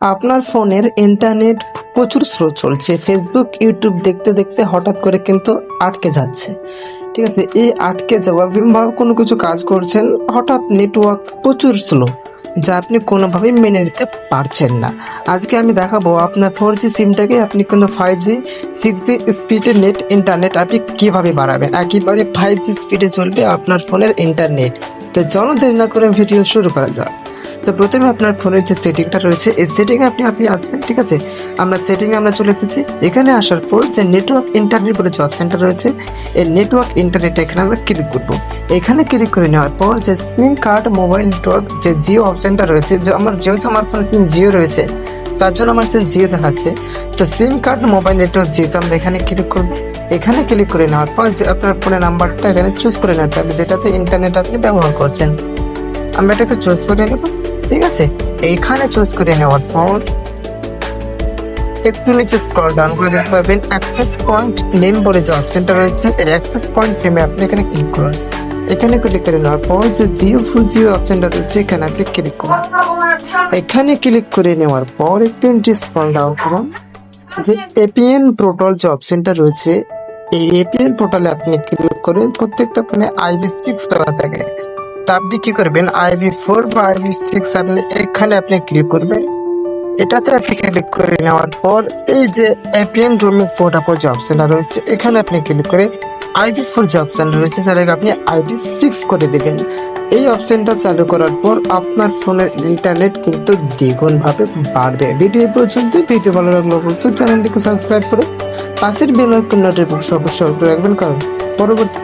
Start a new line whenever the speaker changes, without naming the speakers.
আপনার ফোনের ইন্টারনেট প্রচুর স্লো চলছে। ফেসবুক ইউটিউব দেখতে দেখতে হঠাৎ করে কিন্তু আটকে যাচ্ছে। ঠিক আছে, এই আটকে যাওয়া কিংবা কোনো কিছু কাজ করছেন, হঠাৎ নেটওয়ার্ক প্রচুর স্লো যা আপনি কোনোভাবেই মেনে নিতে পারছেন না। আজকে আমি দেখাবো আপনার ফোর জি সিমটাকে আপনি কিন্তু ফাইভ জি সিক্স জি স্পিডের নেট ইন্টারনেট আপনি কীভাবে বাড়াবেন? একেবারে ফাইভ জি স্পিডে চলবে আপনার ফোনের ইন্টারনেট তো দেরি না করে ভিডিও শুরু করা যাক। তো প্রথমে আপনার ফোনের যে সেটিংটা রয়েছে, এই সেটিংয়ে আপনি আপনি আসবেন, ঠিক আছে? আমরা সেটিংয়ে আমরা চলে এসেছি। এখানে আসার পর যে নেটওয়ার্ক ইন্টারনেট বলে যে অপশানটা রয়েছে, এই নেটওয়ার্ক ইন্টারনেট এখানে আমরা ক্লিক করব। এখানে ক্লিক করে নেওয়ার পর যে সিম কার্ড মোবাইল নেটওয়ার্ক যে জিও অপশানটা রয়েছে, যে আমার যেহেতু আমার ফোনে সিম জিও রয়েছে, তার জন্য আমার সিম জিও দেখাচ্ছে। তো সিম কার্ড মোবাইল নেটওয়ার্ক যেহেতু আমরা এখানে ক্লিক করব। এখানে ক্লিক করে নেওয়ার পর যে আপনার ফোনের নাম্বারটা এখানে চুজ করে নিতে হবে, যেটাতে ইন্টারনেট আপনি ব্যবহার করছেন। আমরা এটাকে চুজ করে নেব, ঠিক আছে? এইখানে চুজ করে নেওয়ার পর একটু নিচে স্ক্রল ডাউন করে দেখতে পাবেন অ্যাক্সেস পয়েন্ট নেম বলে যে অপশনটা রয়েছে, এই অ্যাক্সেস পয়েন্ট নেমে আপনি এখানে ক্লিক করুন। এখানে ক্লিক করে নেওয়ার পর যে জিও ফুল জিও অপশনটা রয়েছে, এখানে আপনি ক্লিক করুন। এখানে ক্লিক করে নেওয়ার পর একটু নিচে স্ক্রল ডাউন করুন, যে এপিএন পোর্টাল যে অপশনটা রয়েছে, এই এপিএন পোর্টালে আপনি ক্লিক করে প্রত্যেকটা ফোনে আইবি সিক্স করা থাকে। আপনি কি করবেন? আইভি ফোর বা আইভি সিক্স আপনি এখানে আপনি ক্লিক করবেন। এটাতে আপনি ক্লিক করে নেওয়ার পর এই যে এপিএন রুমিং প্রোটোকল যে অপশনটা রয়েছে, এখানে আপনি ক্লিক করে আইভি ফোর যে অপশনটা রয়েছে, সেটাকে আপনি আইভি সিক্স করে দেবেন। এই অপশনটা চালু করার পর আপনার ফোনের ইন্টারনেট কিন্তু দ্বিগুণভাবে বাড়বে। ভিডিও পর্যন্ত। ভিডিও ভালো লাগলে অবশ্যই চ্যানেলটিকে সাবস্ক্রাইব করে পাশের বেল আইকন নোটিফিকেশন অবশ্যই রাখবেন, কারণ পরবর্তী